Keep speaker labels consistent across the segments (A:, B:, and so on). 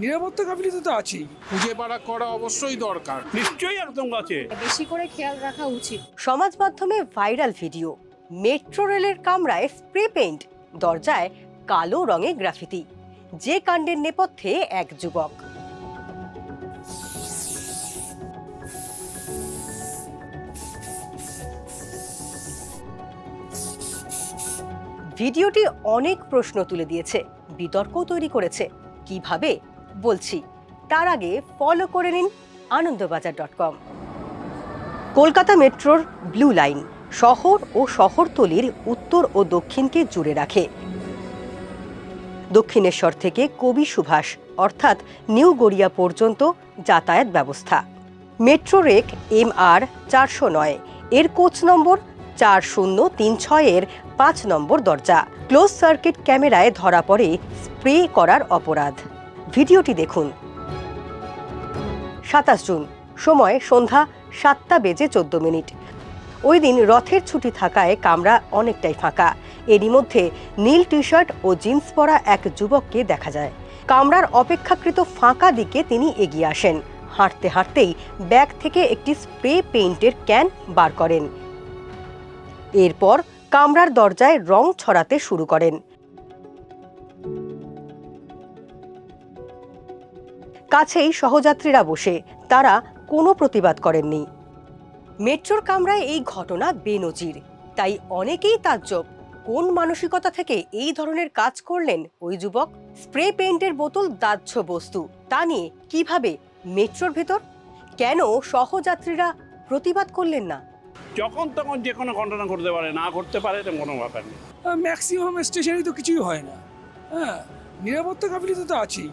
A: নিরাপত্তা গাফিলতি তো আছেই।
B: খুঁজে পাড়া করা অবশ্যই দরকার।
C: নিশ্চয়ই আতঙ্ক আছে।
D: বেশি করে খেয়াল রাখা উচিত।
E: সমাজ মাধ্যমে ভাইরাল ভিডিও মেট্রো রেলের কামরায় স্প্রে পেইন্ট দরজায় কালো রঙে গ্রাফিতি। যে কাণ্ডের নেপথ্যে এক যুবক। ভিডিওটি অনেক প্রশ্ন তুলে দিয়েছে। বিতর্কও তৈরি করেছে। কীভাবে বলছি, তার আগে ফলো করে নিন আনন্দবাজার ডট কম কলকাতা মেট্রোর ব্লু লাইন শহর ও শহরতলির উত্তর ও দক্ষিণকে জুড়ে রাখে। দক্ষিণেশ্বর থেকে কবি সুভাষ, অর্থাৎ নিউ গড়িয়া পর্যন্ত যাতায়াত ব্যবস্থা। মেট্রো রেক এম আর চারশো নয়, এর কোচ নম্বর চার শূন্য তিন ছয়ের পাঁচ নম্বর দরজা। ক্লোজ সার্কিট ক্যামেরায় ধরা পড়ে স্প্রে করার অপরাধ। ভিডিওটি দেখুন। সাতাশ জুন, সময় সন্ধ্যা সাতটা বেজে চোদ্দ মিনিট। ওই দিন রথের ছুটি থাকায় কামরা অনেকটাই ফাঁকা। এরই মধ্যে নীল টি শার্ট ও জিন্স পরা এক যুবককে দেখা যায়। কামরার অপেক্ষাকৃত ফাঁকা দিকে তিনি এগিয়ে আসেন। হাঁটতে হাঁটতেই ব্যাগ থেকে একটি স্প্রে পেইন্টের ক্যান বার করেন। এরপর কামরার দরজায় রং ছড়াতে শুরু করেন। কাছেই সহযাত্রীরা বসে তারা কোনো প্রতিবাদ করেননি। মেট্রোর কামরায় এই ঘটনা বেনজির তাই অনেকেই তাজ্জব। কোন মানসিকতা থেকে এই ধরনের কাজ করলেন ওই যুবক? স্প্রে পেইন্টের বোতল দাহ্য বস্তু তা নিয়ে কীভাবে মেট্রোর ভেতর? কেন সহযাত্রীরা প্রতিবাদ করলেন না?
C: যখন তখন যে কোনো ঘটনা ঘটতে পারে না ঘটতে পারে এরকম কোনো ব্যাপার নেই।
A: ম্যাক্সিমাম স্টেশনে তো কিছুই হয় না। হ্যাঁ নিরাপত্তা গাফিলতি তো আছেই।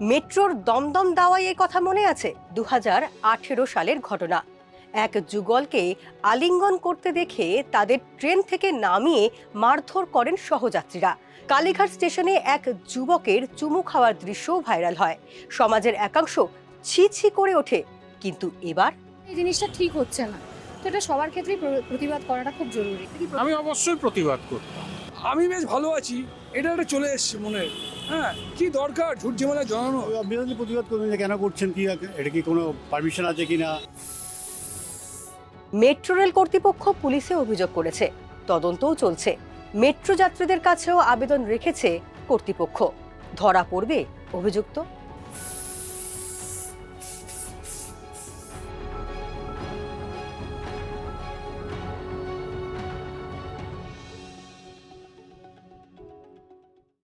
E: মেট্রোর দমদম দাওয়াইয়ের কথা মনে আছে? দু হাজার আঠেরো সালের ঘটনা। এক যুগলকে আলিঙ্গন করতে দেখে তাদের ট্রেন থেকে নামিয়ে মারধর করেন সহযাত্রীরা। কালীঘাট স্টেশনে এক যুবকের চুমু খাওয়ার দৃশ্যও ভাইরাল হয়। সমাজের একাংশ ছি ছি করে ওঠে। কিন্তু এবার?
D: এই জিনিসটা ঠিক হচ্ছে না। তো এটা সবার ক্ষেত্রেই প্রতিবাদ করাটা খুব জরুরি।
B: আমি অবশ্যই প্রতিবাদ করতাম।
A: আমি বেশ ভালো আছি। এটা একটা চলে এসছে মনে হ্যাঁ। কি দরকার? ঝুট ঝামেলা আপনি
F: যদি প্রতিবাদ করবেন যে কেন করছেন কি এটা কি কোনো পারমিশন আছে কিনা?
E: মেট্রো রেল কর্তৃপক্ষ পুলিশে অভিযোগ করেছে। তদন্তও চলছে। মেট্রো যাত্রীদের কাছেও আবেদন রেখেছে কর্তৃপক্ষ। ধরা পড়বে অভিযুক্ত।